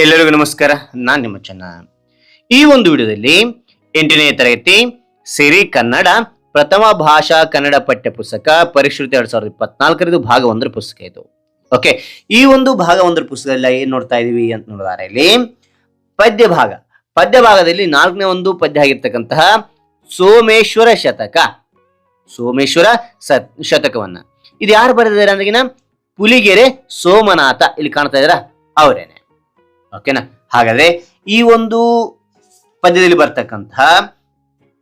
ಎಲ್ಲರಿಗೂ ನಮಸ್ಕಾರ. ನಾನ್ ನಿಮ್ಮ ಚನ್ನ. ಈ ಒಂದು ವಿಡಿಯೋದಲ್ಲಿ ಎಂಟನೇ ತರಗತಿ ಸಿರಿ ಕನ್ನಡ ಪ್ರಥಮ ಭಾಷಾ ಕನ್ನಡ ಪಠ್ಯ ಪುಸ್ತಕ ಪರಿಶ್ರಿತ ಎರಡ್ ಸಾವಿರದ ಇಪ್ಪತ್ನಾಲ್ಕರದು ಭಾಗ ಒಂದರ ಪುಸ್ತಕ ಇದು. ಓಕೆ ಈ ಒಂದು ಭಾಗ ಒಂದರ ಪುಸ್ತಕದಲ್ಲಿ ಏನ್ ನೋಡ್ತಾ ಇದೀವಿ ಅಂತ ನೋಡಿದಾರೆ ಇಲ್ಲಿ ಪದ್ಯ ಭಾಗ. ಪದ್ಯ ಭಾಗದಲ್ಲಿ ನಾಲ್ಕನೇ ಒಂದು ಪದ್ಯ ಆಗಿರ್ತಕ್ಕಂತಹ ಸೋಮೇಶ್ವರ ಶತಕ. ಸೋಮೇಶ್ವರ ಸತ್, ಶತಕವನ್ನ. ಇದು ಯಾರು ಬರೆದಿದ್ದಾರೆ ಅಂದ್ರೆ ಪುಲಿಗೆರೆ ಸೋಮನಾಥ ಇಲ್ಲಿ ಕಾಣ್ತಾ ಇದ್ದೀರಾ ಅವರೇನೆ. ಓಕೆನಾ? ಹಾಗಾದ್ರೆ ಈ ಒಂದು ಪದ್ಯದಲ್ಲಿ ಬರ್ತಕ್ಕಂತಹ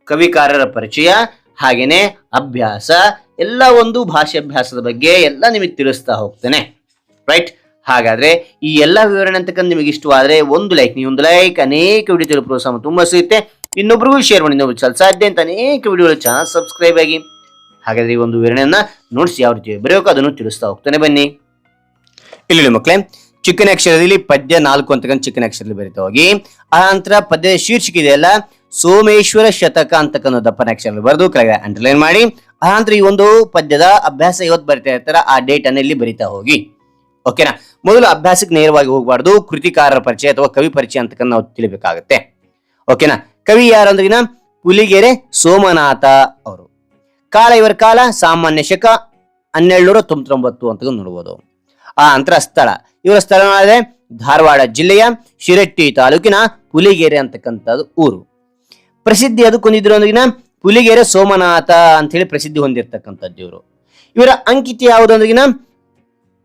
ಕವಿಕಾರರ ಪರಿಚಯ, ಹಾಗೇನೆ ಅಭ್ಯಾಸ, ಎಲ್ಲ ಒಂದು ಭಾಷೆ ಅಭ್ಯಾಸದ ಬಗ್ಗೆ ಎಲ್ಲ ನಿಮಗೆ ತಿಳಿಸ್ತಾ ಹೋಗ್ತೇನೆ. ರೈಟ್ ಹಾಗಾದ್ರೆ ಈ ಎಲ್ಲ ವಿವರಣೆ ಅಂತಕ್ಕಂಥ ನಿಮಗೆ ಇಷ್ಟವಾದ್ರೆ ಒಂದು ಲೈಕ್ ನೀವು ಒಂದು ಲೈಕ್ ಅನೇಕ ವಿಡಿಯೋ ತಿಳಿ ಪ್ರೋತ್ಸಾಹ ತುಂಬಾ ಸಿಗುತ್ತೆ. ಇನ್ನೊಬ್ರಿಗೂ ಶೇರ್ ಮಾಡಿ, ಇನ್ನೊಬ್ರು ಚಲ ಸಾಧ್ಯ ಅಂತ ಅನೇಕ ವಿಡಿಯೋಗಳು ಚಾನಲ್ ಸಬ್ಸ್ಕ್ರೈಬ್ ಆಗಿ. ಹಾಗಾದ್ರೆ ಈ ಒಂದು ವಿವರಣೆಯನ್ನ ನೋಡಿಸಿ, ಯಾವ ರೀತಿ ಬರೆಯೋಕೆ ಅದನ್ನು ತಿಳಿಸ್ತಾ ಹೋಗ್ತಾನೆ ಬನ್ನಿ. ಇಲ್ಲಿ ಮಕ್ಕಳೇ ಚಿಕ್ಕನ ಅಕ್ಷರದಲ್ಲಿ ಪದ್ಯ ನಾಲ್ಕು ಅಂತಕ್ಕಂಥ ಚಿಕ್ಕನ ಅಕ್ಷರದಲ್ಲಿ ಬರೀತಾ ಹೋಗಿ. ಆ ನಂತರ ಪದ್ಯದ ಶೀರ್ಷಿಕೆ ಇದೆಯಲ್ಲ ಸೋಮೇಶ್ವರ ಶತಕ ಅಂತಕ್ಕಂಥ ದಪ್ಪನ ಅಕ್ಷರದಲ್ಲಿ ಬರೆದು ಕೆಳಗೆ ಅಂಡರ್ಲೈನ್ ಮಾಡಿ. ಆ ನಂತರ ಈ ಒಂದು ಪದ್ಯದ ಅಭ್ಯಾಸ ಇವತ್ತು ಬರಿತಾ ಇರ್ತಾರ ಆ ಡೇಟ್ ಅನ್ನ ಇಲ್ಲಿ ಬರಿತಾ ಹೋಗಿ. ಓಕೆನಾ ಮೊದಲು ಅಭ್ಯಾಸಕ್ಕೆ ನೇರವಾಗಿ ಹೋಗಬಾರ್ದು. ಕೃತಿಕಾರರ ಪರಿಚಯ ಅಥವಾ ಕವಿ ಪರಿಚಯ ಅಂತಕ್ಕಂಥ ನಾವು ತಿಳಿಬೇಕಾಗತ್ತೆ. ಓಕೆನಾ ಕವಿ ಯಾರು ಅಂದ್ರಿನ ಪುಲಿಗೆರೆ ಸೋಮನಾಥ ಅವರು. ಕಾಲ ಇವರ ಕಾಲ, ಸಾಮಾನ್ಯ ಶಕ, ಹನ್ನೆರಡುನೂರ ತೊಂಬತ್ತೊಂಬತ್ತು ಅಂತ ನೋಡ್ಬೋದು. ಆ ನಂತರ ಸ್ಥಳ. ಇವರ ಸ್ಥಳ ಅಂದ್ರೆ ಧಾರವಾಡ ಜಿಲ್ಲೆಯ ಶಿರಟ್ಟಿ ತಾಲೂಕಿನ ಪುಲಿಗೆರೆ ಅಂತಕ್ಕಂಥದ್ದು ಊರು. ಪ್ರಸಿದ್ಧಿ ಅದಕ್ಕೊಂದಿದ್ರು ಅಂದ್ರಿನ ಪುಲಿಗೆರೆ ಸೋಮನಾಥ ಅಂತ ಹೇಳಿ ಪ್ರಸಿದ್ಧಿ ಹೊಂದಿರತಕ್ಕಂಥದ್ದು ಇವರು. ಇವರ ಅಂಕಿತ ಯಾವುದು ಅಂದ್ರಿನ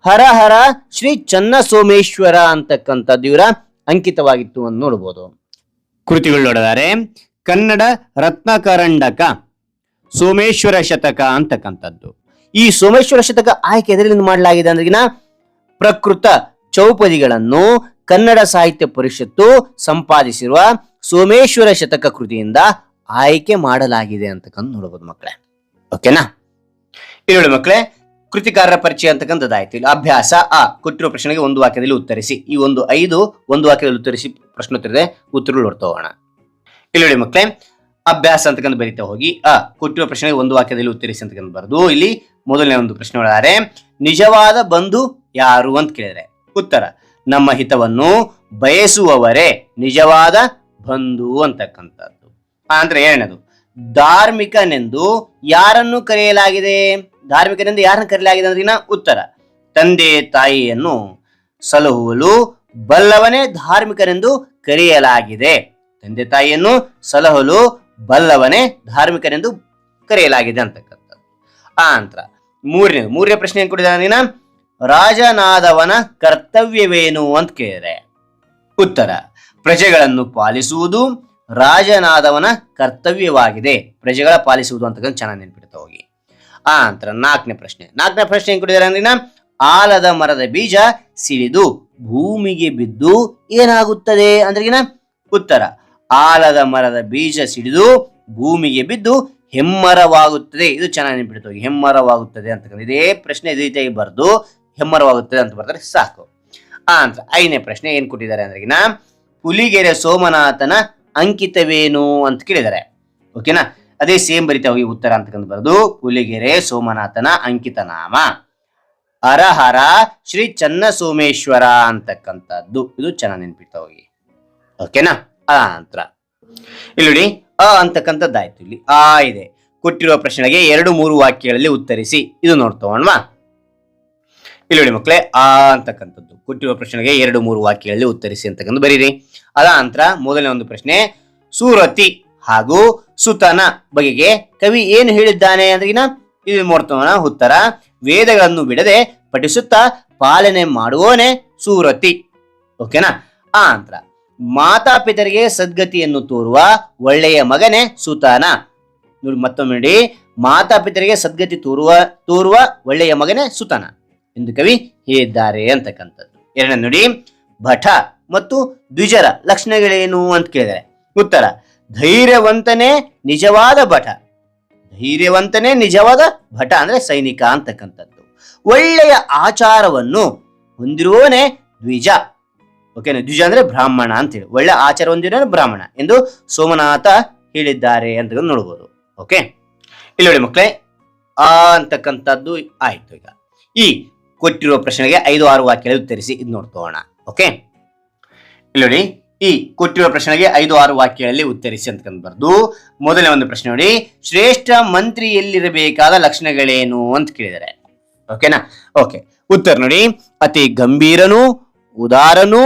ಹರ ಹರ ಶ್ರೀ ಚನ್ನ ಸೋಮೇಶ್ವರ ಅಂತಕ್ಕಂಥದ್ದು ಇವರ ಅಂಕಿತವಾಗಿತ್ತು ಅಂತ ನೋಡ್ಬೋದು. ಕೃತಿಗಳು ನೋಡಿದರೆ, ಕನ್ನಡ ರತ್ನಕರಂಡಕ, ಸೋಮೇಶ್ವರ ಶತಕ ಅಂತಕ್ಕಂಥದ್ದು. ಈ ಸೋಮೇಶ್ವರ ಶತಕ ಆಯ್ಕೆ ಎದರಿಂದ ಮಾಡಲಾಗಿದೆ ಅಂದ್ರಿಗಿನ ಪ್ರಕೃತ ಚೌಪದಿಗಳನ್ನು ಕನ್ನಡ ಸಾಹಿತ್ಯ ಪರಿಷತ್ತು ಸಂಪಾದಿಸಿರುವ ಸೋಮೇಶ್ವರ ಶತಕ ಕೃತಿಯಿಂದ ಆಯ್ಕೆ ಮಾಡಲಾಗಿದೆ ಅಂತಕ್ಕಂಥ ನೋಡಬಹುದು ಮಕ್ಕಳೇ. ಓಕೆನಾ ನೋಡಿ ಮಕ್ಕಳೇ, ಕೃತಿಕಾರರ ಪರಿಚಯ ಅಂತಕ್ಕಂಥದ್ದಾಯ್ತು. ಇಲ್ಲಿ ಅಭ್ಯಾಸ, ಆ, ಕೊಟ್ಟಿರುವ ಪ್ರಶ್ನೆಗೆ ಒಂದು ವಾಕ್ಯದಲ್ಲಿ ಉತ್ತರಿಸಿ. ಈ ಒಂದು ಐದು ಒಂದು ವಾಕ್ಯದಲ್ಲಿ ಉತ್ತರಿಸಿ ಪ್ರಶ್ನೋತ್ತರದೆ ಉತ್ತರಗಳು ನೋಡ್ತಾ ಹೋಗೋಣ. ಇಲ್ಲಿ ಮಕ್ಕಳೇ, ಅಭ್ಯಾಸ ಅಂತಕ್ಕಂಥ ಬರೀತಾ ಹೋಗಿ, ಆ, ಕೊಟ್ಟಿರುವ ಪ್ರಶ್ನೆಗೆ ಒಂದು ವಾಕ್ಯದಲ್ಲಿ ಉತ್ತರಿಸಿ ಅಂತಕ್ಕಂಥ ಬರೆದು, ಇಲ್ಲಿ ಮೊದಲನೇ ಒಂದು ಪ್ರಶ್ನೆ ನಿಜವಾದ ಬಂಧು ಯಾರು ಅಂತ ಕೇಳಿದ್ರೆ? ಉತ್ತರ, ನಮ್ಮ ಹಿತವನ್ನು ಬಯಸುವವರೇ ನಿಜವಾದ ಬಂಧು ಅಂತಕ್ಕಂಥದ್ದು. ಅಂದ್ರೆ ಏನದು ಧಾರ್ಮಿಕನೆಂದು ಯಾರನ್ನು ಕರೆಯಲಾಗಿದೆ? ಧಾರ್ಮಿಕನೆಂದು ಯಾರನ್ನು ಕರೆಯಲಾಗಿದೆ ಅಂದ್ರೆ ಉತ್ತರ, ತಂದೆ ತಾಯಿಯನ್ನು ಸಲಹುವಲು ಬಲ್ಲವನೇ ಧಾರ್ಮಿಕನೆಂದು ಕರೆಯಲಾಗಿದೆ. ತಂದೆ ತಾಯಿಯನ್ನು ಸಲಹಲು ಬಲ್ಲವನೇ ಧಾರ್ಮಿಕನೆಂದು ಕರೆಯಲಾಗಿದೆ ಅಂತಕ್ಕಂಥದ್ದು. ಆ ನಂತರ ಮೂರನೇ ಮೂರನೇ ಪ್ರಶ್ನೆ ಏನ್ ನೀನ ರಾಜನಾದವನ ಕರ್ತವ್ಯವೇನು ಅಂತ ಕೇಳಿದೆ ಉತ್ತರ. ಪ್ರಜೆಗಳನ್ನು ಪಾಲಿಸುವುದು ರಾಜನಾದವನ ಕರ್ತವ್ಯವಾಗಿದೆ. ಪ್ರಜೆಗಳ ಪಾಲಿಸುವುದು ಅಂತಕ್ಕಂಥ ಚೆನ್ನಾಗಿ ನೆನ್ಪಿಡ್ತಾ ಹೋಗಿ. ಆ ನಂತರ ನಾಲ್ಕನೇ ಪ್ರಶ್ನೆ. ನಾಲ್ಕನೇ ಪ್ರಶ್ನೆ ಏನ್ ಕೊಟ್ಟಿದ್ದಾರೆ ಅಂದ್ರಿನ ಆಲದ ಮರದ ಬೀಜ ಸಿಡಿದು ಭೂಮಿಗೆ ಬಿದ್ದು ಏನಾಗುತ್ತದೆ ಅಂದ್ರಿಗಿನ ಉತ್ತರ. ಆಲದ ಮರದ ಬೀಜ ಸಿಡಿದು ಭೂಮಿಗೆ ಬಿದ್ದು ಹೆಮ್ಮರವಾಗುತ್ತದೆ. ಇದು ಚೆನ್ನಾಗಿ ನೆನ್ಪಿಡ್ತಾ ಹೆಮ್ಮರವಾಗುತ್ತದೆ ಅಂತಕ್ಕಂಥ ಇದೇ ಪ್ರಶ್ನೆ ಇದೇ ರೀತಿಯಾಗಿ ಬರೆದು ಹೆಮ್ಮರವಾಗುತ್ತದೆ ಅಂತ ಬರ್ತಾರೆ ಸಾಕು. ಆ ನಂತರ ಐದನೇ ಪ್ರಶ್ನೆ ಏನ್ ಕೊಟ್ಟಿದ್ದಾರೆ ಅಂದ್ರೆ ಹುಲಿಗೆರೆ ಸೋಮನಾಥನ ಅಂಕಿತವೇನು ಅಂತ ಕೇಳಿದ್ದಾರೆ. ಓಕೆನಾ ಅದೇ ಸೇಮ್ ಬರಿತಾ ಉತ್ತರ ಅಂತಕ್ಕಂಥ ಬರೆದು ಹುಲಿಗೆರೆ ಸೋಮನಾಥನ ಅಂಕಿತ ನಾಮ ಹರಹರ ಶ್ರೀ ಚನ್ನ ಸೋಮೇಶ್ವರ ಅಂತಕ್ಕಂಥದ್ದು ಇದು ಚೆನ್ನಾಗಿ ನೆನ್ಪಿಡ್ತಾ ಹೋಗಿ. ಓಕೆನಾ ಆ ಇಲ್ಲಿ ನೋಡಿ, ಅ ಅಂತಕ್ಕಂಥದ್ದಾಯ್ತು ಇಲ್ಲಿ. ಆ ಇದೆ. ಕೊಟ್ಟಿರುವ ಪ್ರಶ್ನೆಗೆ ಎರಡು ಮೂರು ವಾಕ್ಯಗಳಲ್ಲಿ ಉತ್ತರಿಸಿ. ಇದು ನೋಡ್ತೋಣವಾ ಇಲ್ಲಿ ನೋಡಿ ಮಕ್ಕಳೇ, ಆ ಅಂತಕ್ಕಂಥದ್ದು. ಕೊಟ್ಟಿರುವ ಪ್ರಶ್ನೆಗೆ ಎರಡು ಮೂರು ವಾಕ್ಯಗಳಲ್ಲಿ ಉತ್ತರಿಸಿ ಅಂತಕ್ಕಂಥ ಬರೀರಿ. ಅದ ನಂತರ ಮೊದಲನೇ ಒಂದು ಪ್ರಶ್ನೆ, ಸೂರತಿ ಹಾಗೂ ಸುತನ ಬಗೆಗೆ ಕವಿ ಏನು ಹೇಳಿದ್ದಾನೆ ಅಂದ್ರಿನ ಇದು ಮೂರ್ತವನ ಉತ್ತರ, ವೇದಗಳನ್ನು ಬಿಡದೆ ಪಠಿಸುತ್ತಾ ಪಾಲನೆ ಮಾಡುವವನೇ ಸೂರತಿ. ಓಕೆನಾ? ಆ ಅಂತರ ಮಾತಾಪಿತರಿಗೆ ಸದ್ಗತಿಯನ್ನು ತೋರುವ ಒಳ್ಳೆಯ ಮಗನೇ ಸುತಾನ. ನೋಡಿ ಮತ್ತೊಮ್ಮೆ ನೋಡಿ, ಮಾತಾಪಿತರಿಗೆ ಸದ್ಗತಿ ತೋರುವ ತೋರುವ ಒಳ್ಳೆಯ ಮಗನೇ ಸುತನ. ಎಂದು ಕವಿ ಹೇಳಿದ್ದಾರೆ ಅಂತಕ್ಕಂಥದ್ದು. ಎರಡನೇ ನೋಡಿ, ಭಟ ಮತ್ತು ದ್ವಿಜರ ಲಕ್ಷಣಗಳೇನು ಅಂತ ಕೇಳಿದರೆ, ಉತ್ತರ, ಧೈರ್ಯವಂತನೇ ನಿಜವಾದ ಭಟ. ಧೈರ್ಯವಂತನೇ ನಿಜವಾದ ಭಟ ಅಂದ್ರೆ ಸೈನಿಕ ಅಂತಕ್ಕಂಥದ್ದು. ಒಳ್ಳೆಯ ಆಚಾರವನ್ನು ಹೊಂದಿರುವವನೇ ದ್ವಿಜ. ಓಕೆನಾ ದ್ವಿಜ ಅಂದ್ರೆ ಬ್ರಾಹ್ಮಣ ಅಂತೇಳಿ ಒಳ್ಳೆ ಆಚಾರ ಹೊಂದಿರೋ ಬ್ರಾಹ್ಮಣ ಎಂದು ಸೋಮನಾಥ ಹೇಳಿದ್ದಾರೆ ಅಂತ ನೋಡ್ಬೋದು. ಓಕೆ ಇಲ್ಲಿ ನೋಡಿ ಮಕ್ಕಳೇ, ಆ ಅಂತಕ್ಕಂಥದ್ದು ಆಯ್ತು ಈಗ. ಈ ಕೊಟ್ಟಿರುವ ಪ್ರಶ್ನೆಗೆ ಐದು, ಆರು ವಾಕ್ಯಗಳಲ್ಲಿ ಉತ್ತರಿಸಿ ಇದು ನೋಡ್ಕೋಣ. ಓಕೆ ಇಲ್ಲಿ ನೋಡಿ, ಈ ಕೊಟ್ಟಿರುವ ಪ್ರಶ್ನೆಗೆ ಐದು, ಆರು ವಾಕ್ಯಗಳಲ್ಲಿ ಉತ್ತರಿಸಿ ಅಂತ ಬರ್ದು ಮೊದಲನೇ ಒಂದು ಪ್ರಶ್ನೆ ನೋಡಿ, ಶ್ರೇಷ್ಠ ಮಂತ್ರಿಯಲ್ಲಿರಬೇಕಾದ ಲಕ್ಷಣಗಳೇನು ಅಂತ ಕೇಳಿದರೆ ಓಕೆನಾ ಓಕೆ ಉತ್ತರ ನೋಡಿ, ಅತಿ ಗಂಭೀರನು, ಉದಾರನು,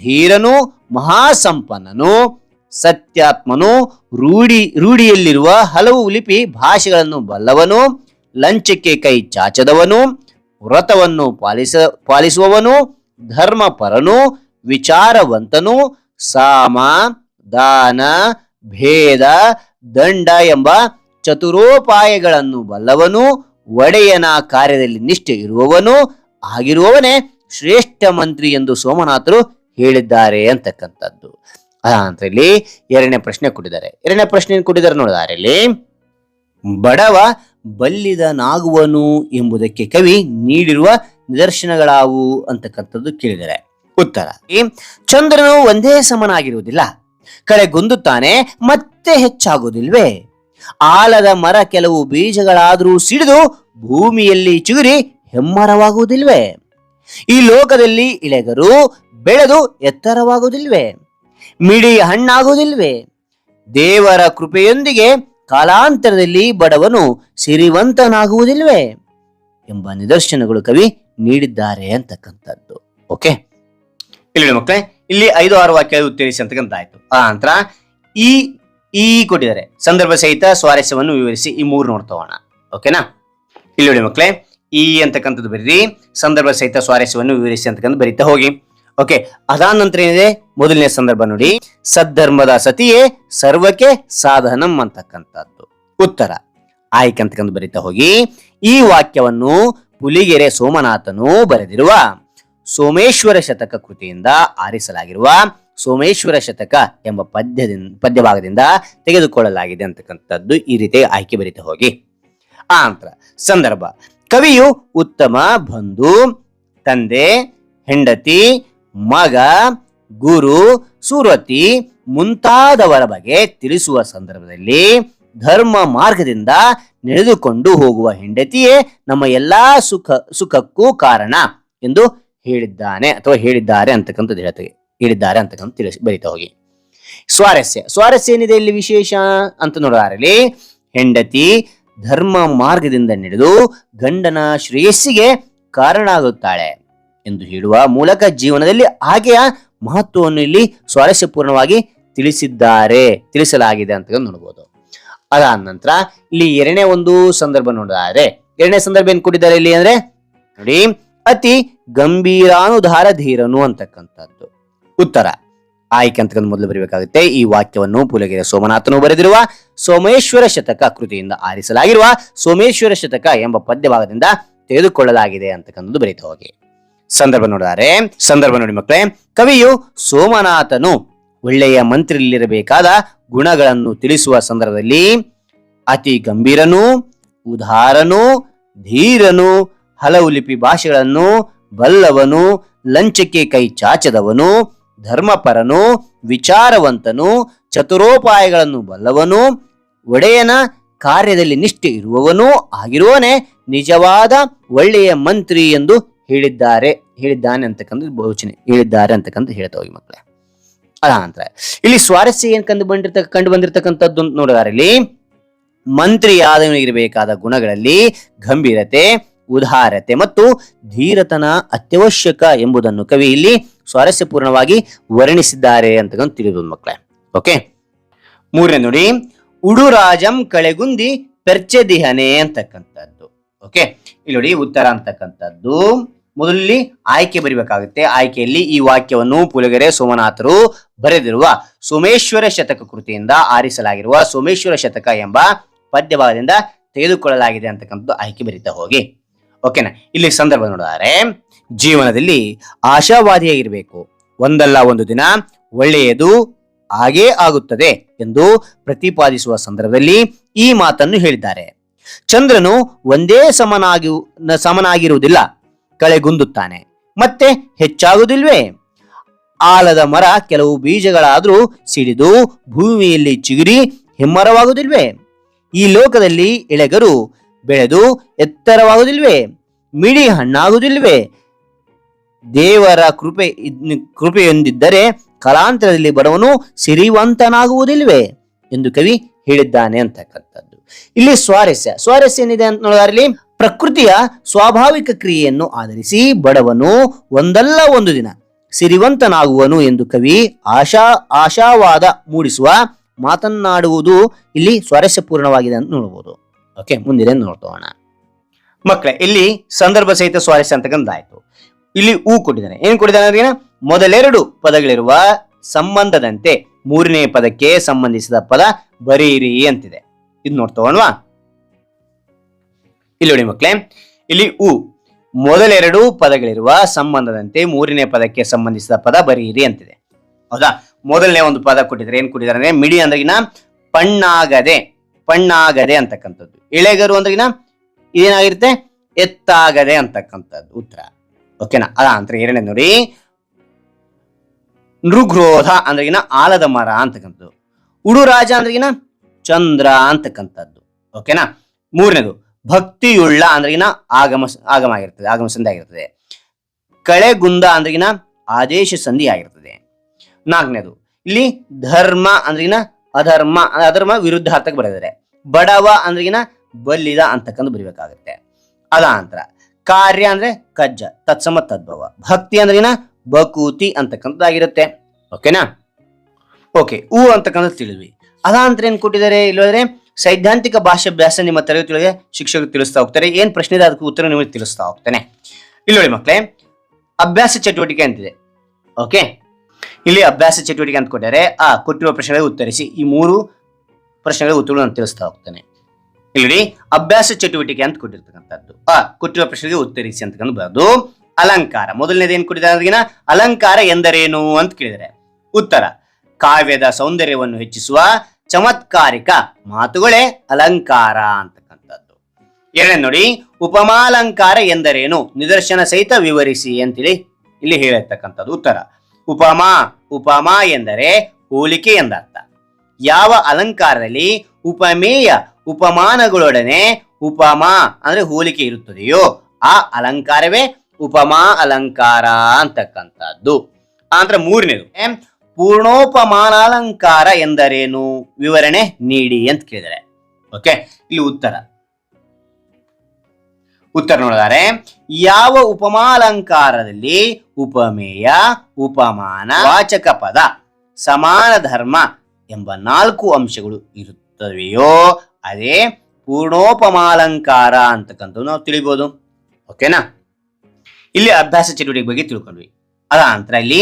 ಧೀರನು, ಮಹಾಸಂಪನ್ನನು, ಸತ್ಯಾತ್ಮನು, ರೂಢಿ, ರೂಢಿಯಲ್ಲಿರುವ ಹಲವು ಲಿಪಿ ಭಾಷೆಗಳನ್ನು ಬಲ್ಲವನು, ಲಂಚಕ್ಕೆ ಕೈ ಚಾಚದವನು ವ್ರತವನ್ನು ಪಾಲಿಸ, ಪಾಲಿಸುವವನು ಧರ್ಮಪರನು, ವಿಚಾರವಂತನು, ಸಾಮ, ದಾನ, ಭೇದ, ದಂಡ ಎಂಬ ಚತುರೋಪಾಯಗಳನ್ನು ಬಲ್ಲವನು, ಒಡೆಯನ ಕಾರ್ಯದಲ್ಲಿ ನಿಷ್ಠೆ ಇರುವವನು ಆಗಿರುವವನೇ ಶ್ರೇಷ್ಠ ಮಂತ್ರಿ ಎಂದು ಸೋಮನಾಥರು ಹೇಳಿದ್ದಾರೆ ಅಂತಕ್ಕಂಥದ್ದು. ಅಂತ ಇಲ್ಲಿ ಎರಡನೇ ಪ್ರಶ್ನೆ ಕೊಟ್ಟಿದ್ದಾರೆ. ಎರಡನೇ ಪ್ರಶ್ನೆ ಕೊಟ್ಟಿದ್ದಾರೆ ನೋಡಿದಾರೆ ಇಲ್ಲಿ ಬಡವ ಬಲ್ಲಿದನಾಗುವನು ಎಂಬುದಕ್ಕೆ ಕವಿ ನೀಡಿರುವ ನಿದರ್ಶನಗಳಾವು ಅಂತಕ್ಕಂಥದ್ದು ಕೇಳಿದರೆ. ಉತ್ತರ ಚಂದ್ರನು ಒಂದೇ ಸಮನಾಗಿರುವುದಿಲ್ಲ. ಕಳೆಗುಂದುತ್ತಾನೆ ಮತ್ತೆ ಹೆಚ್ಚಾಗುವುದಿಲ್ವೇ? ಆಲದ ಮರ ಕೆಲವು ಬೀಜಗಳಾದರೂ ಸಿಡಿದು ಭೂಮಿಯಲ್ಲಿ ಚಿಗುರಿ ಹೆಮ್ಮರವಾಗುವುದಿಲ್ವೇ? ಈ ಲೋಕದಲ್ಲಿ ಇಳೆಗರು ಬೆಳೆದು ಎತ್ತರವಾಗುವುದಿಲ್ವೇ? ಮಿಡಿ ಹಣ್ಣಾಗುವುದಿಲ್ವೇ? ದೇವರ ಕೃಪೆಯೊಂದಿಗೆ ಕಾಲಾಂತರದಲ್ಲಿ ಬಡವನು ಸಿರಿವಂತನಾಗುವುದಿಲ್ವೇ ಎಂಬ ನಿದರ್ಶನಗಳು ಕವಿ ನೀಡಿದ್ದಾರೆ ಅಂತಕ್ಕಂಥದ್ದು. ಓಕೆ ಇಲ್ಲಿ ಮಕ್ಕಳೇ, ಇಲ್ಲಿ ಐದು ಆರು ವಾಕ್ಯ ಉತ್ತರಿಸಿ ಅಂತಕ್ಕಂಥ ಆಯ್ತು ಆ ನಂತರ ಈ ಈ ಕೊಟ್ಟಿದ್ದಾರೆ. ಸಂದರ್ಭ ಸಹಿತ ಸ್ವಾರಸ್ಯವನ್ನು ವಿವರಿಸಿ ಈ ಮೂರು ನೋಡ್ತೋಣ ಓಕೆನಾ ಇಲ್ಲಿ ನೋಡಿ ಮಕ್ಕಳೇ, ಈ ಅಂತಕ್ಕಂಥದ್ದು ಬರೀರಿ, ಸಂದರ್ಭ ಸಹಿತ ಸ್ವಾರಸ್ಯವನ್ನು ವಿವರಿಸಿ ಅಂತಕ್ಕಂಥ ಬರೀತಾ ಹೋಗಿ. ಓಕೆ ಅದಾದ ನಂತರ ಏನಿದೆ? ಮೊದಲನೇ ಸಂದರ್ಭ ನೋಡಿ. ಸದ್ಧರ್ಮದ ಸತಿಯೇ ಸರ್ವಕ್ಕೆ ಸಾಧನಂ ಅಂತಕ್ಕಂಥದ್ದು. ಉತ್ತರ. ಆಯ್ಕೆ ಅಂತಕ್ಕಂಥ ಬರೀತಾ ಹೋಗಿ. ಈ ವಾಕ್ಯವನ್ನು ಪುಲಿಗೆರೆ ಸೋಮನಾಥನು ಬರೆದಿರುವ ಸೋಮೇಶ್ವರ ಶತಕ ಕೃತಿಯಿಂದ ಆರಿಸಲಾಗಿರುವ ಸೋಮೇಶ್ವರ ಶತಕ ಎಂಬ ಪದ್ಯದಿಂದ ಪದ್ಯ ಭಾಗದಿಂದ ತೆಗೆದುಕೊಳ್ಳಲಾಗಿದೆ ಅಂತಕ್ಕಂಥದ್ದು ಈ ರೀತಿ ಆಯ್ಕೆ ಬರೀತಾ ಹೋಗಿ. ಆ ನಂತರ ಸಂದರ್ಭ. ಕವಿಯು ಉತ್ತಮ, ಬಂಧು, ತಂದೆ, ಹೆಂಡತಿ ಮಗ, ಗುರು, ಸುರತಿ ಮುಂತಾದವರ ಬಗ್ಗೆ ತಿಳಿಸುವ ಸಂದರ್ಭದಲ್ಲಿ ಧರ್ಮ ಮಾರ್ಗದಿಂದ ನಡೆದುಕೊಂಡು ಹೋಗುವ ಹೆಂಡತಿಯೇ ನಮ್ಮ ಎಲ್ಲಾ ಸುಖ, ಸುಖಕ್ಕೂ ಕಾರಣ ಎಂದು ಹೇಳಿದ್ದಾನೆ ಅಥವಾ ಹೇಳಿದ್ದಾರೆ ಅಂತಕ್ಕಂಥದ್ದು ಹೇಳ್ತೇವೆ ಹೇಳಿದ್ದಾರೆ ಅಂತಕ್ಕಂಥ ತಿಳಿಸಿ, ಬರಿತಾ ಹೋಗಿ. ಸ್ವಾರಸ್ಯ ಸ್ವಾರಸ್ಯ ಏನಿದೆ ಇಲ್ಲಿ ವಿಶೇಷ ಅಂತ ನೋಡೋದಾರಲ್ಲಿ ಹೆಂಡತಿ ಧರ್ಮ ಮಾರ್ಗದಿಂದ ನಡೆದು ಗಂಡನ ಶ್ರೇಯಸ್ಸಿಗೆ ಕಾರಣ ಆಗುತ್ತಾಳೆ ಎಂದು ಹೇಳುವ ಮೂಲಕ ಜೀವನದಲ್ಲಿ ಆಕೆಯ ಮಹತ್ವವನ್ನು ಇಲ್ಲಿ ಸ್ವಾರಸ್ಯಪೂರ್ಣವಾಗಿ ತಿಳಿಸಿದ್ದಾರೆ, ತಿಳಿಸಲಾಗಿದೆ ಅಂತ ನೋಡ್ಬೋದು. ಅದಾದ ನಂತರ ಇಲ್ಲಿ ಎರಡನೇ ಒಂದು ಸಂದರ್ಭ ನೋಡಿದರೆ, ಎರಡನೇ ಸಂದರ್ಭ ಏನ್ ಕೊಟ್ಟಿದ್ದಾರೆ ಇಲ್ಲಿ ಅಂದ್ರೆ, ನೋಡಿ, ಅತಿ ಗಂಭೀರಾನುಧಾರ ಧೀರನು ಅಂತಕ್ಕಂಥದ್ದು. ಉತ್ತರ. ಆಯ್ಕೆ ಅಂತಕ್ಕಂಥ ಮೊದಲು ಬರಬೇಕಾಗುತ್ತೆ. ಈ ವಾಕ್ಯವನ್ನು ಪುಲಗೆರೆ ಸೋಮನಾಥನು ಬರೆದಿರುವ ಸೋಮೇಶ್ವರ ಶತಕ ಕೃತಿಯಿಂದ ಆರಿಸಲಾಗಿರುವ ಸೋಮೇಶ್ವರ ಶತಕ ಎಂಬ ಪದ್ಯ ಭಾಗದಿಂದ ತೆಗೆದುಕೊಳ್ಳಲಾಗಿದೆ ಅಂತಕ್ಕಂಥದ್ದು ಬರೀತಾ ಹೋಗಿ. ಸಂದರ್ಭ ನೋಡಿದ್ದಾರೆ ಸಂದರ್ಭ ನೋಡಿ ಮಕ್ಕಳೇ, ಕವಿಯು ಸೋಮನಾಥನು ಒಳ್ಳೆಯ ಮಂತ್ರಿಯಲ್ಲಿರಬೇಕಾದ ಗುಣಗಳನ್ನು ತಿಳಿಸುವ ಸಂದರ್ಭದಲ್ಲಿ ಅತಿ ಗಂಭೀರನು, ಉದಾರನು, ಧೀರನು, ಹಲವು ಲಿಪಿ ಭಾಷೆಗಳನ್ನು, ಬಲ್ಲವನು, ಲಂಚಕ್ಕೆ ಕೈ ಚಾಚದವನು, ಧರ್ಮಪರನು, ವಿಚಾರವಂತನು, ಚತುರೋಪಾಯಗಳನ್ನು ಬಲ್ಲವನು, ಒಡೆಯನ ಕಾರ್ಯದಲ್ಲಿ ನಿಷ್ಠೆ ಇರುವವನು ಆಗಿರುವನೇ ನಿಜವಾದ ಒಳ್ಳೆಯ ಮಂತ್ರಿ ಎಂದು ಹೇಳಿದ್ದಾರೆ, ಹೇಳಿದ್ದಾನೆ ಅಂತಕ್ಕಂಥದ್ದು ಬಹುಚನೆ ಹೇಳಿದ್ದಾರೆ ಅಂತಕ್ಕಂಥ ಹೇಳ್ತಾ ಹೋಗಿ ಮಕ್ಕಳೇ. ಅದ ನಂತರ, ಇಲ್ಲಿ ಸ್ವಾರಸ್ಯ ಏನ್ ಕಂಡು ಬಂದಿರ್ತಕ್ಕ, ಕಂಡು ಬಂದಿರತಕ್ಕಂಥದ್ದು ನೋಡಿದಾರೆ. ಇಲ್ಲಿ ಮಂತ್ರಿಯಾದವನಿಗಿರಬೇಕಾದ ಗುಣಗಳಲ್ಲಿ ಗಂಭೀರತೆ, ಉದಾರತೆ ಮತ್ತು ಧೀರತನ ಅತ್ಯವಶ್ಯಕ ಎಂಬುದನ್ನು ಕವಿ ಇಲ್ಲಿ ಸ್ವಾರಸ್ಯಪೂರ್ಣವಾಗಿ ವರ್ಣಿಸಿದ್ದಾರೆ ಅಂತಕ್ಕಂಥ ತಿಳಿದು ಮಕ್ಕಳೇ. ಓಕೆ? ಮೂರನೇ ನೋಡಿ, ಉಡುರಾಜಂ ಕಳೆಗುಂದಿ ಪೆರ್ಚೆದಿಹನೆ ಅಂತಕ್ಕಂಥದ್ದು. ಓಕೆ? ಇಲ್ಲಿ ನೋಡಿ ಉತ್ತರ ಅಂತಕ್ಕಂಥದ್ದು. ಮೊದಲಲ್ಲಿ ಆಯ್ಕೆ ಬರಿಬೇಕಾಗುತ್ತೆ. ಆಯ್ಕೆಯಲ್ಲಿ ಈ ವಾಕ್ಯವನ್ನು ಪುಲಗೆರೆ ಸೋಮನಾಥರು ಬರೆದಿರುವ ಸೋಮೇಶ್ವರ ಶತಕ ಕೃತಿಯಿಂದ ಆರಿಸಲಾಗಿರುವ ಸೋಮೇಶ್ವರ ಶತಕ ಎಂಬ ಪದ್ಯಭಾಗದಿಂದ ತೆಗೆದುಕೊಳ್ಳಲಾಗಿದೆ ಅಂತಕ್ಕಂಥದ್ದು ಆಯ್ಕೆ ಬರಿತಾ ಹೋಗಿ. ಓಕೆನಾ ಇಲ್ಲಿ ಸಂದರ್ಭ ನೋಡಿದರೆ, ಜೀವನದಲ್ಲಿ ಆಶಾವಾದಿಯಾಗಿರಬೇಕು ಒಂದಲ್ಲ ಒಂದು ದಿನ ಒಳ್ಳೆಯದು ಹಾಗೇ ಆಗುತ್ತದೆ ಎಂದು ಪ್ರತಿಪಾದಿಸುವ ಸಂದರ್ಭದಲ್ಲಿ ಈ ಮಾತನ್ನು ಹೇಳಿದ್ದಾರೆ. ಚಂದ್ರನು ಒಂದೇ ಸಮನಾಗಿ ಸಮನಾಗಿರುವುದಿಲ್ಲ. ಕಳೆಗುಂದುತ್ತಾನೆ. ಮತ್ತೆ ಹೆಚ್ಚಾಗುವುದಿಲ್ವೇ? ಆಲದ ಮರ ಕೆಲವು ಬೀಜಗಳಾದರೂ ಸಿಡಿದು ಭೂಮಿಯಲ್ಲಿ ಚಿಗುರಿ ಹೆಮ್ಮರವಾಗುವುದಿಲ್ವೇ? ಈ ಲೋಕದಲ್ಲಿ ಎಳೆಗರು ಬೆಳೆದು ಎತ್ತರವಾಗುವುದಿಲ್ವೇ? ಮಿಡಿ ಹಣ್ಣಾಗುವುದಿಲ್ವೇ? ದೇವರ ಕೃಪೆ ಕೃಪೆಯೊಂದಿದ್ದರೆ ಕಲಾಂತರದಲ್ಲಿ ಬಡವನು ಸಿರಿವಂತನಾಗುವುದಿಲ್ವೇ? ಎಂದು ಕವಿ ಹೇಳಿದ್ದಾನೆ ಅಂತಕ್ಕಂಥದ್ದು. ಇಲ್ಲಿ ಸ್ವಾರಸ್ಯ. ಸ್ವಾರಸ್ಯ ಏನಿದೆ ಅಂತ ನೋಡಿದ್ರೆ ಪ್ರಕೃತಿಯ ಸ್ವಾಭಾವಿಕ ಕ್ರಿಯೆಯನ್ನು ಆಧರಿಸಿ ಬಡವನು ಒಂದಲ್ಲ ಒಂದು ದಿನ ಸಿರಿವಂತನಾಗುವನು ಎಂದು ಕವಿ ಆಶಾ ಆಶಾವಾದ ಮೂಡಿಸುವ ಮಾತನ್ನಾಡುವುದು ಇಲ್ಲಿ ಸ್ವಾರಸ್ಯಪೂರ್ಣವಾಗಿದೆ ಅಂತ ನೋಡಬಹುದು ಓಕೆ ಮುಂದಿನ ನೋಡ್ತೋಣ. ಮಕ್ಕಳೇ, ಇಲ್ಲಿ ಸಂದರ್ಭ ಸಹಿತ ಸ್ವಾರಸ್ಯ ಅಂತಕ್ಕಂಥದ್ದಾಯ್ತು ಇಲ್ಲಿ ಹೂ ಕೊಟ್ಟಿದ್ದಾನೆ ಏನ್ ಕೊಟ್ಟಿದ್ದಾನೆ ಅಂದ್ರೆ ಮೊದಲೆರಡು ಪದಗಳಿರುವ ಸಂಬಂಧದಂತೆ ಮೂರನೇ ಪದಕ್ಕೆ ಸಂಬಂಧಿಸಿದ ಪದ ಬರೀರಿ ಅಂತಿದೆ. ಇದು ನೋಡ್ತೋಣವಾ? ಇಲ್ಲಿ ನೋಡಿ ಮಕ್ಕಳೇ, ಇಲ್ಲಿ ಉ, ಮೊದಲೆರಡು ಪದಗಳಿರುವ ಸಂಬಂಧದಂತೆ ಮೂರನೇ ಪದಕ್ಕೆ ಸಂಬಂಧಿಸಿದ ಪದ ಬರೀರಿ ಅಂತಿದೆ. ಹೌದಾ? ಮೊದಲನೇ ಒಂದು ಪದ ಕೊಟ್ಟಿದ್ರೆ ಏನ್ ಕೊಟ್ಟಿದ್ದಾರೆ ಅಂದ್ರೆ ಮಿಡಿ ಅಂದ್ರಗಿನ ಪಣ್ಣಾಗದೆ ಪಣ್ಣಾಗದೆ ಅಂತಕ್ಕಂಥದ್ದು. ಇಳೆಗರು ಅಂದ್ರಗಿನ ಇದೇನಾಗಿರುತ್ತೆ? ಎತ್ತಾಗದೆ ಅಂತಕ್ಕಂಥದ್ದು ಉತ್ತರ. ಓಕೆನಾ ಅದ ಅಂತ ಎರಡನೇ ನೋಡಿ. ನೃಗ್ರೋಧ ಅಂದ್ರಗಿನ ಆಲದ ಮರ ಅಂತಕ್ಕಂಥದ್ದು. ಉಡುರಾಜ ಅಂದ್ರಗಿನ ಚಂದ್ರ ಅಂತಕ್ಕಂಥದ್ದು. ಓಕೆನಾ ಮೂರನೇದು ಭಕ್ತಿಯುಳ್ಳ ಅಂದ್ರಗಿನ ಆಗಮ ಆಗಮ ಆಗಿರ್ತದೆ ಆಗಮ ಸಂಧಿ ಆಗಿರ್ತದೆ. ಕಳೆಗುಂದ ಅಂದ್ರಗಿನ ಆದೇಶ ಸಂಧಿ ಆಗಿರ್ತದೆ. ನಾಲ್ಕನೇದು, ಇಲ್ಲಿ ಧರ್ಮ ಅಂದ್ರಗಿನ ಅಧರ್ಮ ಅಧರ್ಮ ವಿರುದ್ಧಾರ್ಥಕ್ಕೆ ಬರೆದಿದ್ದಾರೆ. ಬಡವ ಅಂದ್ರಗಿನ ಬಲ್ಲಿದ ಅಂತಕ್ಕಂಥ ಬರಿಬೇಕಾಗುತ್ತೆ. ಅದ ನಂತರ ಕಾರ್ಯ ಅಂದ್ರೆ ಕಜ್ಜ, ತತ್ಸಮ ತದ್ಭವ. ಭಕ್ತಿ ಅಂದ್ರಗಿನ ಬಕೂತಿ ಅಂತಕ್ಕಂಥದ್ದಾಗಿರುತ್ತೆ. ಓಕೆನಾ? ಓಕೆ ಹೂ ಅಂತಕ್ಕಂಥದ್ದು ತಿಳಿದ್ವಿ. ಅದಾಂತರ ಏನ್ ಕೊಟ್ಟಿದ್ದಾರೆ ಇಲ್ಲದ್ರೆ ಸೈದ್ಧಾಂತಿಕ ಭಾಷಾಭ್ಯಾಸ ನಿಮ್ಮ ತರಗತಿಗಳಿಗೆ ಶಿಕ್ಷಕರು ತಿಳಿಸ್ತಾ ಹೋಗ್ತಾರೆ. ಏನ್ ಪ್ರಶ್ನೆ ಇದೆ ಅದಕ್ಕೆ ಉತ್ತರ ನಿಮಗೆ ತಿಳಿಸ್ತಾ ಹೋಗ್ತಾನೆ. ಇಲ್ಲಿ ನೋಡಿ ಮಕ್ಕಳೇ, ಅಭ್ಯಾಸ ಚಟುವಟಿಕೆ ಅಂತಿದೆ. ಓಕೆ ಇಲ್ಲಿ ಅಭ್ಯಾಸ ಚಟುವಟಿಕೆ ಅಂತ ಕೊಟ್ಟರೆ ಆ, ಕೊಟ್ಟಿರುವ ಪ್ರಶ್ನೆಗಳಿಗೆ ಉತ್ತರಿಸಿ. ಈ ಮೂರು ಪ್ರಶ್ನೆಗಳಿಗೆ ಉತ್ತರಗಳು ನಾನು ತಿಳಿಸ್ತಾ ಹೋಗ್ತಾನೆ. ಇಲ್ಲಿ ಅಭ್ಯಾಸ ಚಟುವಟಿಕೆ ಅಂತ ಕೊಟ್ಟಿರ್ತಕ್ಕಂಥದ್ದು. ಆ, ಕೊಟ್ಟಿರುವ ಪ್ರಶ್ನೆಗೆ ಉತ್ತರಿಸಿ ಅಂತಕ್ಕಂಥ ಬರೋದು. ಅಲಂಕಾರ. ಮೊದಲನೇದು ಏನ್ ಕೊಟ್ಟಿದ್ದಾರೆ ಅಲಂಕಾರ ಎಂದರೇನು ಅಂತ ಕೇಳಿದರೆ ಉತ್ತರ, ಕಾವ್ಯದ ಸೌಂದರ್ಯವನ್ನು ಹೆಚ್ಚಿಸುವ ಚಮತ್ಕಾರಿಕ ಮಾತುಗಳೇ ಅಲಂಕಾರ ಅಂತಕ್ಕಂಥದ್ದು. ಎರಡನೇ ನೋಡಿ, ಉಪಮಾಲಂಕಾರ ಎಂದರೇನು? ನಿದರ್ಶನ ಸಹಿತ ವಿವರಿಸಿ ಅಂತೇಳಿ ಇಲ್ಲಿ ಹೇಳಿರ್ತಕ್ಕಂಥದ್ದು ಉತ್ತರ. ಉಪಮಾ ಉಪಮಾ ಎಂದರೆ ಹೋಲಿಕೆ ಎಂದರ್ಥ. ಯಾವ ಅಲಂಕಾರದಲ್ಲಿ ಉಪಮೇಯ ಉಪಮಾನಗಳೊಡನೆ ಉಪಮಾ ಅಂದ್ರೆ ಹೋಲಿಕೆ ಇರುತ್ತದೆಯೋ, ಆ ಅಲಂಕಾರವೇ ಉಪಮಾ ಅಲಂಕಾರ ಅಂತಕ್ಕಂಥದ್ದು. ಆನಂತರ ಮೂರನೇದು ಪೂರ್ಣೋಪಮಾನಾಲಂಕಾರ ಎಂದರೇನು? ವಿವರಣೆ ನೀಡಿ ಅಂತ ಕೇಳಿದರೆ. ಓಕೆ ಇಲ್ಲಿ ಉತ್ತರ. ಉತ್ತರ ನೋಡಿದರೆ, ಯಾವ ಉಪಮಾಲಂಕಾರದಲ್ಲಿ ಉಪಮೇಯ, ಉಪಮಾನ, ವಾಚಕ ಪದ, ಸಮಾನ ಧರ್ಮ ಎಂಬ ನಾಲ್ಕು ಅಂಶಗಳು ಇರುತ್ತವೆಯೋ, ಅದೇ ಪೂರ್ಣೋಪಮಾಲಂಕಾರ ಅಂತಕ್ಕಂಥ ನಾವು ತಿಳಿಬೋದು. ಓಕೆನಾ ಇಲ್ಲಿ ಅಭ್ಯಾಸ ಚಟುವಟಿಕೆ ಬಗ್ಗೆ ತಿಳ್ಕೊಂಡ್ವಿ. ಅದ ನಂತರ ಇಲ್ಲಿ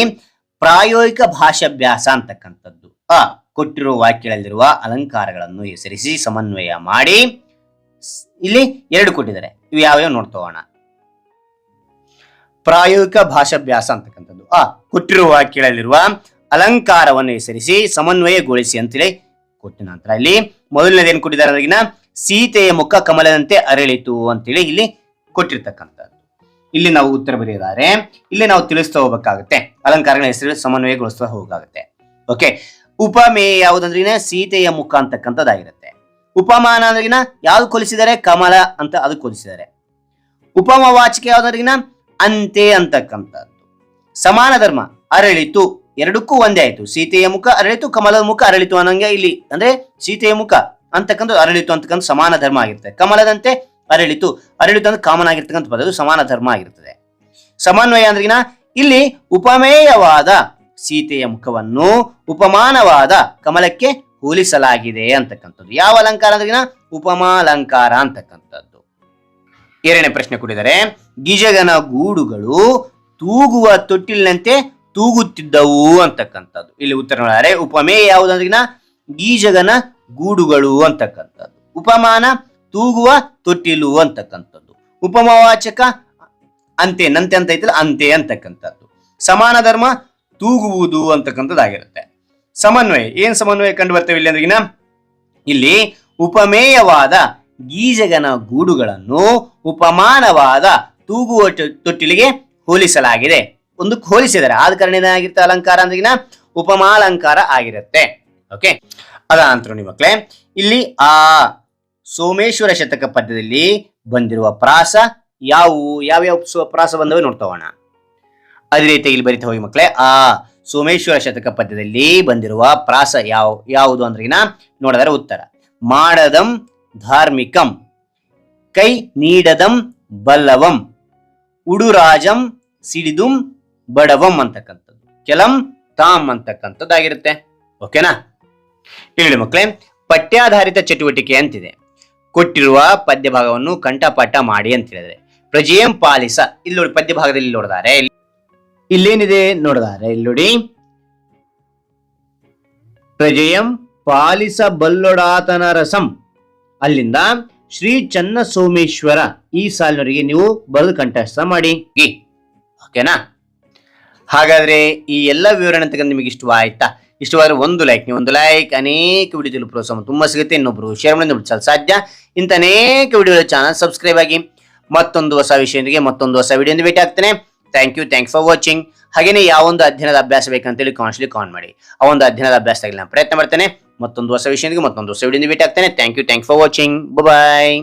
ಪ್ರಾಯೋಗಿಕ ಭಾಷಾಭ್ಯಾಸ ಅಂತಕ್ಕಂಥದ್ದು. ಅ, ಕೊಟ್ಟಿರುವ ವಾಕ್ಯಗಳಲ್ಲಿರುವ ಅಲಂಕಾರಗಳನ್ನು ಹೆಸರಿಸಿ ಸಮನ್ವಯ ಮಾಡಿ. ಇಲ್ಲಿ ಎರಡು ಕೊಟ್ಟಿದ್ದಾರೆ. ಇವು ಯಾವ್ಯಾವ ನೋಡ್ತೋಣ ಪ್ರಾಯೋಗಿಕ ಭಾಷಾಭ್ಯಾಸ ಅಂತಕ್ಕಂಥದ್ದು. ಅ, ಕೊಟ್ಟಿರುವ ವಾಕ್ಯಗಳಲ್ಲಿರುವ ಅಲಂಕಾರವನ್ನು ಹೆಸರಿಸಿ ಸಮನ್ವಯಗೊಳಿಸಿ ಅಂತೇಳಿ ಕೊಟ್ಟ ನಂತರ ಇಲ್ಲಿ ಮೊದಲನೇದು ಏನ್ ಕೊಟ್ಟಿದ್ದಾರೆ ಅದಕ್ಕಿನ ಸೀತೆಯ ಮುಖ ಕಮಲದಂತೆ ಅರಳಿತು ಅಂತೇಳಿ ಇಲ್ಲಿ ಕೊಟ್ಟಿರ್ತಕ್ಕಂಥದ್ದು. ಇಲ್ಲಿ ನಾವು ಉತ್ತರ ಬರೆಯದಾರೆ ಇಲ್ಲಿ ನಾವು ತಿಳಿಸ್ತಾ ಹೋಗ್ಬೇಕಾಗುತ್ತೆ. ಅಲಂಕಾರಗಳ ಹೆಸರು ಸಮನ್ವಯಗೊಳಿಸ್ತಾ ಹೋಗಾಗುತ್ತೆ ಓಕೆ ಉಪಮೇಯ ಯಾವುದಂದ್ರಿನ? ಸೀತೆಯ ಮುಖ ಅಂತಕ್ಕಂಥದ್ದಾಗಿರುತ್ತೆ. ಉಪಮಾನ ಅಂದ್ರಿಗಿನ ಯಾವ್ದು ಕೊಲಿಸಿದರೆ ಕಮಲ ಅಂತ ಅದಕ್ಕೆ ಕೊಲಿಸಿದ್ದಾರೆ. ಉಪಮವಾಚಿಕೆ ಯಾವ್ದ್ರಿಗಿನ ಅಂತೆ ಅಂತಕ್ಕಂಥದ್ದು. ಸಮಾನ ಧರ್ಮ, ಅರಳಿತು. ಎರಡಕ್ಕೂ ಒಂದೇ ಆಯ್ತು. ಸೀತೆಯ ಮುಖ ಅರಳಿತು, ಕಮಲದ ಮುಖ ಅರಳಿತು ಅನ್ನಂಗೆ ಇಲ್ಲಿ, ಅಂದ್ರೆ ಸೀತೆಯ ಮುಖ ಅಂತಕ್ಕಂಥ ಅರಳಿತು ಅಂತಕ್ಕಂಥ ಸಮಾನ ಧರ್ಮ ಆಗಿರ್ತದೆ ಕಮಲದಂತೆ ಅರಳಿತು. ಅರಳಿತು ಅಂದ್ರೆ ಕಾಮನ್ ಆಗಿರ್ತಕ್ಕಂಥ ಪದ ಅದು ಸಮಾನ ಧರ್ಮ ಆಗಿರ್ತದೆ. ಸಮನ್ವಯ ಅಂದ್ರಿಗಿನ ಇಲ್ಲಿ ಉಪಮೇಯವಾದ ಸೀತೆಯ ಮುಖವನ್ನು ಉಪಮಾನವಾದ ಕಮಲಕ್ಕೆ ಹೋಲಿಸಲಾಗಿದೆ ಅಂತಕ್ಕಂಥದ್ದು. ಯಾವ ಅಲಂಕಾರ ಅಂದ್ರೆ ಉಪಮಾಲಂಕಾರ ಅಂತಕ್ಕಂಥದ್ದು. ಎರಡನೇ ಪ್ರಶ್ನೆ ಕೊಟ್ಟಿದ್ದಾರೆ. ಗಿಜಗನ ಗೂಡುಗಳು ತೂಗುವ ತೊಟ್ಟಿಲಿನಂತೆ ತೂಗುತ್ತಿದ್ದವು ಅಂತಕ್ಕಂಥದ್ದು. ಇಲ್ಲಿ ಉತ್ತರ ನೋಡಿದರೆ ಉಪಮೇಯ ಯಾವುದಂದ್ರಿನ ಗೀಜಗನ ಗೂಡುಗಳು ಅಂತಕ್ಕಂಥದ್ದು. ಉಪಮಾನ ತೂಗುವ ತೊಟ್ಟಿಲು ಅಂತಕ್ಕಂಥದ್ದು. ಉಪಮವಾಚಕ ಅಂತೆ, ನಂತೆ ಅಂತ ಐತಲ್ಲ, ಅಂತೆ ಅಂತಕ್ಕಂಥದ್ದು. ಸಮಾನ ಧರ್ಮ ತೂಗುವುದು ಅಂತಕ್ಕಂಥದ್ದಾಗಿರುತ್ತೆ. ಸಮನ್ವಯ, ಏನ್ ಸಮನ್ವಯ ಕಂಡು ಬರ್ತೇವೆ ಇಲ್ಲಿ ಅಂದ್ರೆ ಇಲ್ಲಿ ಉಪಮೇಯವಾದ ಗೀಜಗನ ಗೂಡುಗಳನ್ನು ಉಪಮಾನವಾದ ತೂಗುವ ತೊಟ್ಟಿಲಿಗೆ ಹೋಲಿಸಲಾಗಿದೆ. ಒಂದು ಹೋಲಿಸಿದರೆ ಆದ ಕಾರಣ ಏನಾಗಿರುತ್ತೆ ಅಲಂಕಾರ ಅಂದ್ರೆ ಉಪಮಾಲಂಕಾರ ಆಗಿರುತ್ತೆ. ಓಕೆ ಅದ ನಂತರ ಮಕ್ಕಳೇ ಇಲ್ಲಿ ಆ ಸೋಮೇಶ್ವರ ಶತಕ ಪದ್ಯದಲ್ಲಿ ಬಂದಿರುವ ಪ್ರಾಸ ಯಾವುವು ಯಾವ್ಯಾವ ಪ್ರಾಸ ಬಂದವೆ ನೋಡ್ತಾ ಹೋಗೋಣ. ಅದೇ ರೀತಿ ಇಲ್ಲಿ ಬರಿತಾ ಹೋಗಿ ಮಕ್ಕಳೇ ಆ ಸೋಮೇಶ್ವರ ಶತಕ ಪದ್ಯದಲ್ಲಿ ಬಂದಿರುವ ಪ್ರಾಸ ಯಾವ, ಯಾವುದು ಅಂದ್ರಿನ ನೋಡಿದರೆ ಉತ್ತರ. ಮಾಡದಂ ಧಾರ್ಮಿಕಂ, ಕೈ ನೀಡದಂ ಬಲ್ಲವಂ, ಉಡುರಾಜಂ ಸಿಡಿದುಂ ಬಡವಂ ಅಂತಕ್ಕಂಥದ್ದು. ಕೆಲಂ ತಾಮ್ ಅಂತಕ್ಕಂಥದ್ದಾಗಿರುತ್ತೆ. ಓಕೆನಾ? ಹೇಳಿ ಮಕ್ಕಳೇ ಪಠ್ಯಾಧಾರಿತ ಚಟುವಟಿಕೆ ಅಂತಿದೆ. ಕೊಟ್ಟಿರುವ ಪದ್ಯ ಭಾಗವನ್ನು ಕಂಠಪಾಠ ಮಾಡಿ ಅಂತ ಹೇಳಿದ್ರೆ. ಪ್ರಜೆಯಂ ಪಾಲಿಸ. ಇಲ್ಲಿ ನೋಡಿ ಪದ್ಯ ಭಾಗದಲ್ಲಿ ನೋಡಿದಾರೆ ಇಲ್ಲೇನಿದೆ ನೋಡಿದಾರೆ? ಇಲ್ಲಿ ನೋಡಿ. ಪ್ರಜೆಯಂ ಪಾಲಿಸ ಬಲ್ಲೊಡಾತನ ರಸಂ. ಅಲ್ಲಿಂದ ಶ್ರೀ ಚನ್ನ ಸೋಮೇಶ್ವರ ಈ ಸಾಲಿನವರಿಗೆ ನೀವು ಬರೆದು ಕಂಠಸ್ಥ ಮಾಡಿ. ಓಕೆನಾ? ಹಾಗಾದ್ರೆ ಈ ಎಲ್ಲ ವಿವರಣೆ ತಗೊಂಡು ನಿಮಗೆ ಇಷ್ಟವಾಯ್ತಾ? ಇಷ್ಟವಾದ್ರೆ ಒಂದು ಲೈಕ್ ನೀವು ಒಂದು ಲೈಕ್ ಅನೇಕ ವಿಡಿಯೋದಲ್ಲಿ ಪ್ರೋತ್ಸಾಹ ತುಂಬಾ ಸಿಗುತ್ತೆ. ಇನ್ನೊಬ್ರು ಶೇರ್ ಮಾಡಿ ಸಾಧ್ಯ. ಇಂಥ ಅನೇಕ ವಿಡಿಯೋ ಚಾನಲ್ ಸಬ್ಸ್ಕ್ರೈಬ್ ಆಗಿ ಮತ್ತೊಂದು ಹೊಸ ವಿಷಯದೊಂದಿಗೆ ಮತ್ತೊಂದು ಹೊಸ ವಿಡಿಯೋ ಭೇಟಿ ಆಗ್ತೇನೆ thank you thanks for watching ಹಾಗೇನೇ ಯಾವೊಂದು ಅಧ್ಯಯನದ ಅಭ್ಯಾಸ ಬೇಕಂತೇಳಿ ಕಾನ್ಸ್ಲಿ ಕಾನ್ ಮಾಡಿ. ಆ ಒಂದು ಅಧ್ಯಯನದ ಅಭ್ಯಾಸ ನಾನು ಪ್ರಯತ್ನ ಮಾಡ್ತೇನೆ. ಮತ್ತೊಂದು ಹೊಸ ವಿಷಯದೊಂದಿಗೆ ಮತ್ತೊಂದು ಹೊಸ ವಿಡಿಯೋ ಭೇಟಿ ಆಗ್ತೇನೆ thank you thank for watching bye